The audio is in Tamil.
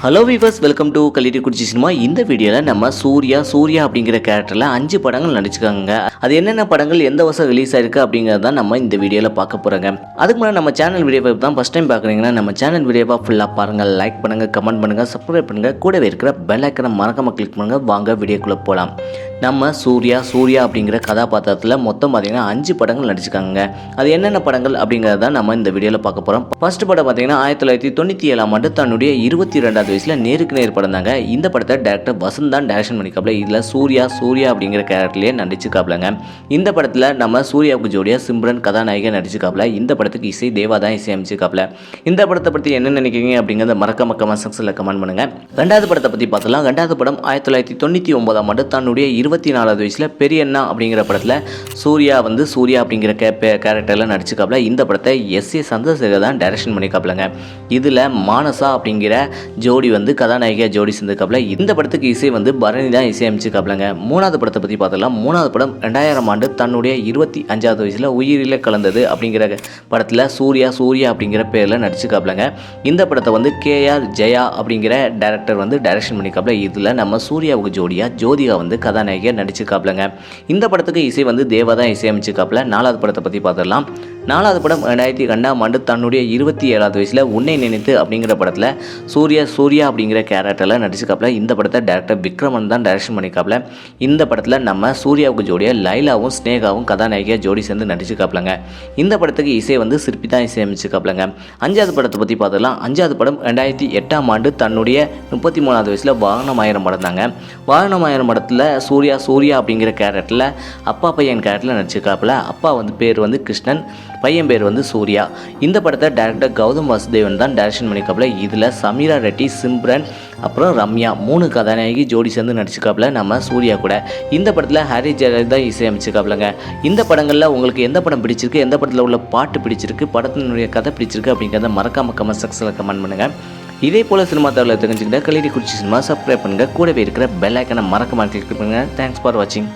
ஹலோ வீவர்ஸ் வெல்கம் டு கலிடி குடிச்சி சினிமா இந்த வீடியோவில் நம்ம சூர்யா சூர்யா அப்படிங்கிற கேரக்டரில் அஞ்சு படங்கள் நடிச்சுக்காங்க. அது என்னென்ன படங்கள் எந்த வருஷம் ரிலீஸ் ஆயிருக்கு அப்படிங்கிறது தான் நம்ம இந்த வீடியோவில் பார்க்க போகிறோங்க அதுக்கு முன்னாடி நம்ம சேனல் வீடியோவை தான் ஃபஸ்ட் டைம் பார்க்குறீங்கன்னா நம்ம சேனல் வீடியோவாக ஃபுல்லாக பாருங்கள் லைக் பண்ணுங்கள் கமெண்ட் பண்ணுங்கள் சப்ஸ்கிரைப் பண்ணுங்கள் கூடவே இருக்கிற பெல் ஐக்கனை மறக்காமல் கிளிக் பண்ணுங்கள் வாங்க வீடியோக்குள்ளே போகலாம் நம்ம சூர்யா சூர்யா அப்படிங்கிற கதாபாத்திரத்தில் மொத்தம் பார்த்தீங்கன்னா அஞ்சு படங்கள் நடிச்சிருக்காங்க அது என்னென்ன படங்கள் அப்படிங்கிறத தான் நம்ம இந்த வீடியோவில் பார்க்க போகிறோம் ஃபர்ஸ்ட் படம் பார்த்தீங்கன்னா ஆயிரத்தி தொள்ளாயிரத்தி தொண்ணூற்றி ஏழாம் ஆண்டு தன்னுடைய இருபத்தி ரெண்டாவது வயசில் நேருக்கு நேர் படம் தாங்க. இந்த படத்தை டேரக்டர் வசந்த் தான் டேரக்ஷன் பண்ணிக்காப்ல இதில் சூர்யா சூர்யா அப்படிங்கிற கேரக்டர்லேயே நடிச்சுக்காப்லங்க இந்த படத்தில் நம்ம சூர்யாவுக்கு ஜோடியாக சிம்ரன் கதாநாயகன் நடிச்சிருக்காப்ல. இந்த படத்துக்கு இசை தேவா தான் இசையமைச்சுக்காப்ல இந்த படத்தை பற்றி என்ன நினைக்கிறீங்க அப்படிங்கிறத மறக்க மக்க செக்ஷனில் கமெண்ட் பண்ணுங்க. ரெண்டாவது படத்தை பற்றி பார்த்தலாம் ரெண்டாவது படம் ஆயிரத்தி தொள்ளாயிரத்தி தொண்ணூற்றி ஒன்பதாம் ஆண்டு தன்னுடைய இருபத்தி நாலாவது வயசில் பெரியண்ணா அப்படிங்கிற படத்தில் சூர்யா வந்து சூர்யா அப்படிங்கிற கே கேரக்டரில் நடிச்சுக்காப்புல. இந்த படத்தை எஸ் ஏ சந்திரசேகர் தான் டைரக்ஷன் பண்ணிக்காப்புலங்க. இதில் மானசா அப்படிங்கிற ஜோடி வந்து கதாநாயகியாக ஜோடி சேர்ந்துக்காப்புல இந்த படத்துக்கு இசை வந்து பரணி தான் இசையமைச்சுக்காப்லங்க மூணாவது படத்தை பற்றி பார்த்தலாம் மூணாவது படம் ரெண்டாயிரம் ஆண்டு தன்னுடைய இருபத்தி அஞ்சாவது வயசில் உயிரில கலந்தது அப்படிங்கிற படத்தில் சூர்யா சூர்யா அப்படிங்கிற பேரில் நடிச்சுக்காப்புலங்க. இந்த படத்தை வந்து கேஆர் ஜெயா அப்படிங்கிற டேரக்டர் வந்து டைரக்ஷன் பண்ணிக்காப்புல. இதில் நம்ம சூர்யாவுக்கு ஜோடியாக ஜோதிகா வந்து கதாநாயகி கதாநாயகியாக நடிச்சிருக்காப்லங்க. இந்த படத்துக்கு இசை வந்து தேவா தான் இசையமைச்சுக்காப்ல நாலாவது படத்தை பற்றி பார்த்துடலாம். நாலாவது படம் ரெண்டாயிரத்தி ரெண்டாம் ஆண்டு தன்னுடைய இருபத்தி ஏழாவது வயசில் உன்னை நினைத்து அப்படிங்கிற படத்தில் சூர்யா சூர்யா அப்படிங்கிற கேரக்டரில் நடிச்சுக்காப்ல இந்த படத்தை டேரக்டர் விக்ரமன் தான் டைரக்ஷன் பண்ணிக்காப்ல இந்த படத்தில் நம்ம சூர்யாவுக்கு ஜோடியாக லைலாவும் ஸ்னேகாவும் கதாநாயகியாக ஜோடி சேர்ந்து நடிச்சுக்காப்லங்க இந்த படத்துக்கு இசை வந்து சிற்பி தான் இசையமைச்சுக்காப்லங்க அஞ்சாவது படத்தை பற்றி பார்த்துக்கலாம் அஞ்சாவது படம் ரெண்டாயிரத்தி எட்டாம் ஆண்டு தன்னுடைய முப்பத்தி மூணாவது வயசில் வாகனமாயிரம் படம் தாங்க. வாகனமாயிரம் படத்தில் சூர்யா சூர்யா அப்படிங்கிற கேரக்டரில் அப்பா பையன் கேரக்டரில் நடிச்சிருக்காப்புல அப்பா வந்து பேர் வந்து கிருஷ்ணன். பையன் பேர் வந்து சூர்யா. இந்த படத்தை டேரக்டர் கௌதம் வாசுதேவன் தான் டைரக்ஷன் பண்ணிக்காப்புல இதில் சமீரா ரெட்டி சிம்ரன் அப்புறம் ரம்யா மூணு கதாநாயகி ஜோடி சேர்ந்து நடிச்சிருக்காப்புல நம்ம சூர்யா கூட. இந்த படத்தில் ஹாரி ஜெயலலிதா தான் இசையமைச்சிருக்காப்புலங்க. இந்த படங்களில் உங்களுக்கு எந்த படம் பிடிச்சிருக்கு? எந்த படத்தில் உள்ள பாட்டு பிடிச்சிருக்கு? படத்தினுடைய கதை பிடிச்சிருக்கு அப்படிங்கிறத மறக்காம கமெண்ட் செக்ஷனில் கமெண்ட் பண்ணுங்கள் இதே போல் சினிமா தகவலை தெரிஞ்சுக்கிட்டால் கல்லூரி குறிச்சி சினிமா சப்ஸ்கிரைப் பண்ணுங்கள் கூடவே இருக்கிற பெல் ஐக்கனை மறக்காம கிளிக் பண்ணுங்கள் தேங்க்ஸ் ஃபார் வாட்சிங்